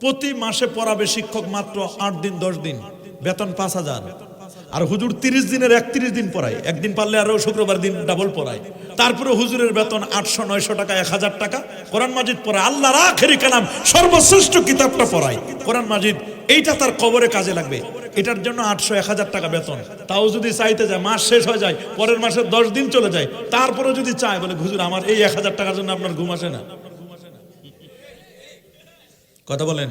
প্রতি মাসে পড়াবে শিক্ষক মাত্র আট দিন, দশ দিন। বেতন পাঁচ হাজার। আর হুজুর তিরিশ দিনের একত্রিশ দিন পড়ায়। একদিন পারলে আরও শুক্রবার দিন ডাবল পড়ায়। তারপরে হুজুরের বেতন আটশো, নয়শো টাকা, এক হাজার টাকা। কোরআন মাজিদ পড়ায় আল্লাহর আখেরি কালাম, সর্বশ্রেষ্ঠ কিতাবটা পড়ায়। কোরআন মাজিদ, এইটা তার কবরে কাজে লাগবে। এটার জন্য আটশো, এক হাজার টাকা বেতন। তাও যদি চাইতে যায়, মাস শেষ হয়ে যায়, পরের মাসে দশ দিন চলে যায় তারপরে যদি চায়, বলে, হুজুর, আমার এই এক হাজার টাকার জন্য আপনার ঘুম আসে না। কথা বলেন।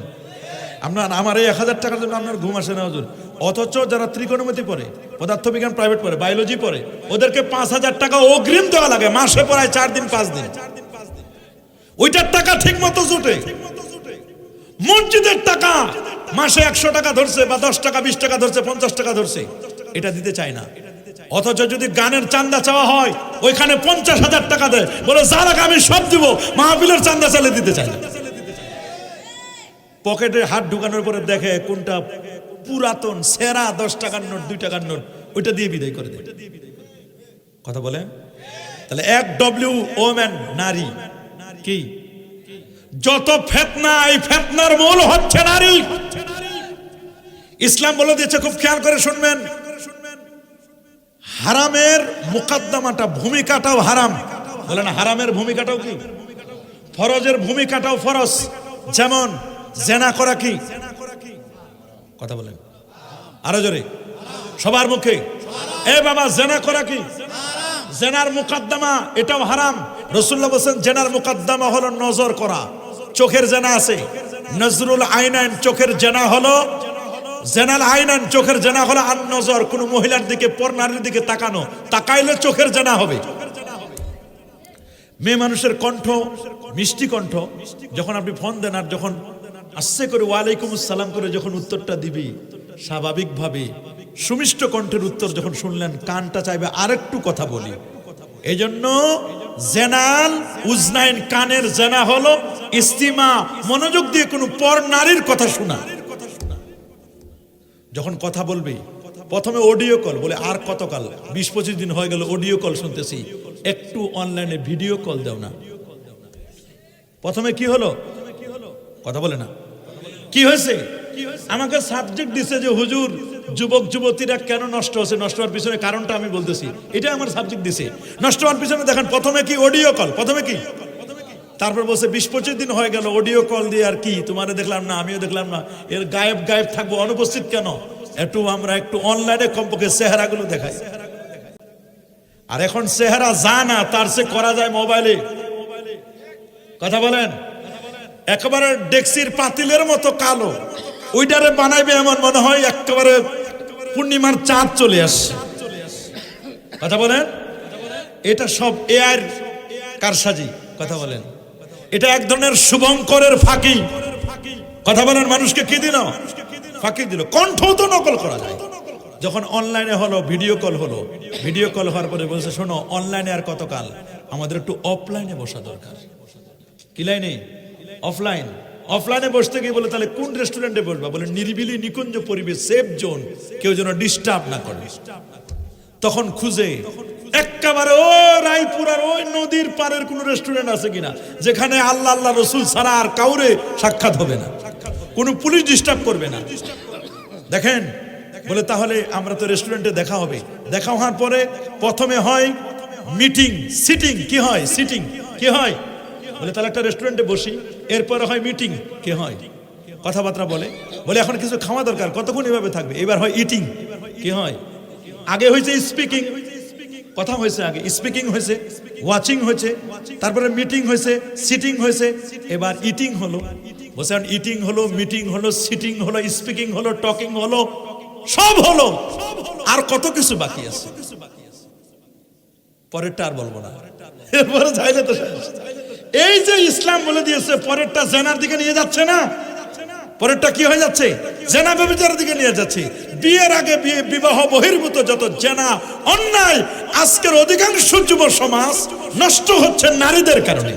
আপনার আমার এই এক হাজার টাকার জন্য আপনার ঘুম আসে না, হুজুর। অথচ যারা ত্রিকোণমিতি পড়ে, পদার্থবিজ্ঞান প্রাইভেট পড়ে বায়োলজি পড়ে, ওদেরকে পাঁচ হাজার টাকা অগ্রিম দেওয়া লাগে, মাসে পড়ায় চার দিন, পাঁচ দিন। ওইটার টাকা ঠিক মতো জুটে। মসজিদের টাকা মাসে একশো টাকা ধরছে বা দশ টাকা, বিশ টাকা ধরছে, পঞ্চাশ টাকা ধরছে। এটা দিতে চায় না। অথচ যদি গানের চান্দা চাওয়া হয়, ওইখানে পঞ্চাশ হাজার টাকা দেয়। বলে যার আমি সব দিব। মাহফিলের চান্দা চালে দিতে চায় না। পকেটে হাত ঢুকানোর পরে দেখে কোনটা পুরাতন, সেরা দশ টাকার নোট, দুই টাকার নোট, ওইটা দিয়ে বিদায় করে দেয়। কথা বলে তাহলে এক ডব্লিউ ওম্যান নারী কি? যত ফেতনা, এই ফেতনার মূল হচ্ছে নারী। ইসলাম বলে দিয়েছে, খুব খেয়াল করে শুনবেন। হারামের মুকদ্দমাটা, ভূমিকাটাও হারাম। বলেন হারামের ভূমিকাটাও কি? ফরজের ভূমিকাটাও ফরজ। যেমন জেনা করা কি? কথা বলেন। আরও জোরে। সবার মুখে। এ বাবা, জেনা করা কি? জেনার মুকদ্দমা, এটাও হারাম। রসুল্লাহ বলছেন, জেনার মুকদ্দমা হলো নজর করা। চোখের জেনা আছে। নজরুল আইনান চোখের জেনা হলো, জেনাল আইনান চোখের জেনা হলো আন নজর। কোন মহিলার দিকে পর নারীর দিকে তাকানো। তাকাইলে চোখের জেনা হবে। মেয়ে মানুষের কণ্ঠ, মিষ্টি কণ্ঠ, যখন আপনি ফোন দেন আর যখন আস্তে করে ওয়ালাইকুম আসসালাম করে যখন উত্তরটা দিবি, স্বাভাবিকভাবে সুমিষ্ট কণ্ঠের উত্তর যখন শুনলেন, কানটা চাইবে আরেকটু কথা বলি। এই জন্য জেনাল উজনাইন কানের জেনা হলো ইস্তিমা, মনোযোগ দিয়ে কোনো পর নারীর কথা শোনা। যখন কথা বলবি, প্রথমে অডিও কল বলে আর কতকাল? বিশ পঁচিশ দিন হয়ে গেল অডিও কল শুনতেছি। একটু অনলাইনে ভিডিও কল দাও না। প্রথমে কি হলো? কথা বলে না। কি হয়েছে? আমাকে সাবজেক্ট দিছে যে, হুজুর, যুবক, যুবতীরা কেন নষ্ট হচ্ছে? নষ্ট হওয়ার পিছনে কারণটা আমি বলতেছি। এটা আমার সাবজেক্ট দিছে। নষ্ট হওয়ার পিছনে দেখেন, প্রথমে কি অডিও কল প্রথমে কি? তারপর বলছে বিশ পঁচিশ দিন হয়ে গেল অডিও কল দিয়ে আর কি? তোমারে দেখলাম না, আমিও দেখলাম না। এর গায়েব গায়েব থাকব, অনুপস্থিত কেন? একটু আমরা একটু অনলাইনে কমপক্ষে চেহারাগুলো দেখাই। আর এখন চেহারা যা না তার সে করা যায় মোবাইলে কথা বলেন? একেবারে ডেক্সির পাতিলের মতো কালো। ওইটারে বানাইবে এমন মনে হয় একেবারে পূর্ণিমার চাঁদ চলে আসছে। কথা বলেন? এটা সব এআর কারসাজি, কথা বলেন। এটা এক ধরনের শুভঙ্করের ফাঁকি। কথা বলেন, মানুষকে কি দিল? ফাঁকি দিল। কণ্ঠ তো নকল করা যায়। যখন অনলাইনে হলো, ভিডিও কল হলো, ভিডিও কল হওয়ার পরে বলছে, শোনো, অনলাইনে আর কতকাল? আমাদের একটু অফলাইনে বসা দরকার। কি লাইনে? অফলাইন অফলাইনে বসতে গিয়ে বলে, তাহলে কোন রেস্টুরেন্টে বসবা? বলে, নিরিবিলি, নিকুঞ্জ পরিবেশ সেফ জোন কেউ যেন ডিস্টার্ব না করে। তখন খুঁজে একেবারে ও রায়পুর আর ওই নদীর পারের কোন রেস্টুরেন্ট আছে কিনা, যেখানে আল্লাহ আল্লাহ রসুল ছাড়া আর কাউরে সাক্ষাৎ হবে না। কোনো পুলিশ ডিস্টার্ব করবে না। দেখেন, বলে, তাহলে আমরা তো রেস্টুরেন্টে দেখা হবে। দেখা হওয়ার পরে প্রথমে হয় মিটিং সিটিং কি হয়? সিটিং কি হয়? বলে, তাহলে একটা রেস্টুরেন্টে বসি। এরপরে হয় মিটিং কি হয়? কথাবার্তা বলে। বলে, এখন কিছু খাওয়া দরকার, কতক্ষণ এভাবে থাকবে? এবার হয় ইটিং কি হয়? আগে হয়েছে স্পিকিং কথা হয়েছে আগে। স্পিকিং হয়েছে ওয়াচিং হয়েছে, তারপরে মিটিং হয়েছে সিটিং হয়েছে। এবার ইটিং হলো। বলছেন ইটিং হলো মিটিং হলো সিটিং হলো স্পিকিং হলো টকিং হলো, সব হলো। আর কত কিছু বাকি আছে? পরেরটা আর বলব না। এরপরে চাইলে তো। এই যে ইসলাম বলে দিয়েছে, পরেরটা জেনার দিকে নিয়ে যাচ্ছে না? পরেরটা কি হয়ে যাচ্ছে? জেনা ব্যবচারের দিকে নিয়ে যাচ্ছে। বিয়ের আগে বিবাহ বহির্ভূত যত জেনা অন্যায়, আজকের অধিকাংশ যুব সমাজ নষ্ট হচ্ছে নারীদের কারণে।